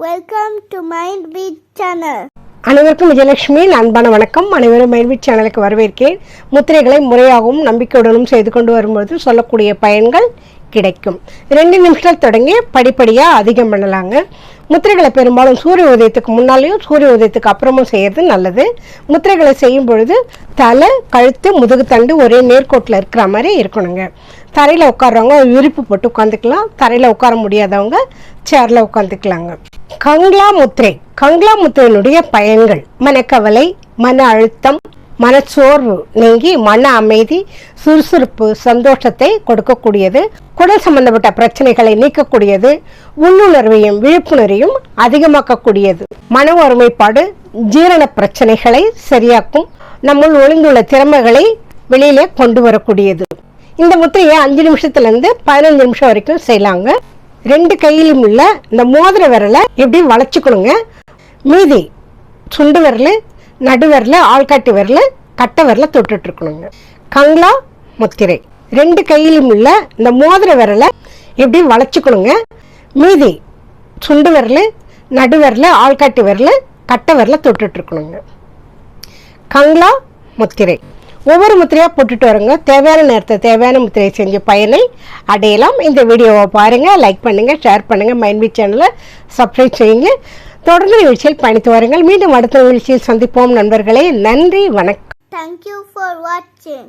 Welcome to mind beat channel அனைவருக்கும் விஜயலட்சுமி அன்பான வணக்கம். அனைவரும் மைல்வீட் சேனலுக்கு வரவேற்கிறேன் முத்திரைகளை முறையாகவும் நம்பிக்கையுடனும் செய்து கொண்டு வரும்பொழுது சொல்லக்கூடிய பயன்கள் கிடைக்கும். ரெண்டு நிமிஷத்தில் தொடங்கி படிப்படியாக அதிகம் பண்ணலாங்க. முத்திரைகளை பெரும்பாலும் சூரிய உதயத்துக்கு முன்னாலேயும் சூரிய உதயத்துக்கு அப்புறமும் செய்கிறது நல்லது. முத்திரைகளை செய்யும் பொழுது தலை கழுத்து முதுகுத்தண்டு ஒரே நேர்கோட்டில் இருக்கிற மாதிரி இருக்கணுங்க. தரையில் உட்காடுறவங்க ஒரு விரிப்பு போட்டு உட்காந்துக்கலாம் தரையில் உட்கார முடியாதவங்க சேரில் உட்காந்துக்கலாங்க கங்லா முத்திரை கங்லா முத்திரையினுடைய பயன்கள் மனக்கவலை மன அழுத்தம் மனச்சோர்வு நீங்கி மன அமைதி சுறுசுறுப்பு சந்தோஷத்தை கொடுக்கக்கூடியது குடல் சம்பந்தப்பட்ட பிரச்சனைகளை நீக்கக்கூடியது உள்ளுணர்வையும் விழிப்புணர்வையும் அதிகமாக்கக்கூடியது. மன ஒருமைப்பாடு ஜீரண பிரச்சனைகளை சரியாக்கும் நம்முள் ஒளிந்துள்ள திறமைகளை வெளியிலே கொண்டு வரக்கூடியது. இந்த முத்திரையை அஞ்சு நிமிஷத்துல இருந்து பதினஞ்சு நிமிஷம் வரைக்கும் செய்யலாங்க. ரெண்டு கையிலும் உள்ள இந்த மோதிர விரலை எப்படி வளைச்சிக்கணுங்க? மீதி சுண்டு விரல் நடு விரல் ஆள்காட்டி விரல் கட்டை விரலை தொட்டுட்டு இருக்கணுங்க கங்லா முத்திரை. ரெண்டு கையிலும் உள்ள இந்த மோதிர விரலை எப்படி வளைச்சிக்கணுங்க? மீதி சுண்டு விரல் நடு விரல் ஆள்காட்டி விரல் கட்டை விரலை தொட்டுட்ருக்கணுங்க. கங்களா முத்திரை. ஒவ்வொரு முத்திரையாக போட்டுட்டு வருங்க. தேவையான நேரத்தை தேவையான முத்திரையை செஞ்ச பயனை அடையலாம். இந்த வீடியோவை பாருங்கள் லைக் பண்ணுங்கள் ஷேர் பண்ணுங்கள் மைண்ட்பீட் சேனலை சப்ஸ்கிரைப் செய்யுங்க. தொடர்ந்து நிகழ்ச்சியில் பயணித்து வாருங்கள். மீண்டும் அடுத்த நிகழ்ச்சியில் சந்திப்போம் நண்பர்களே. நன்றி வணக்கம். தேங்க்யூ ஃபார் வாட்சிங்.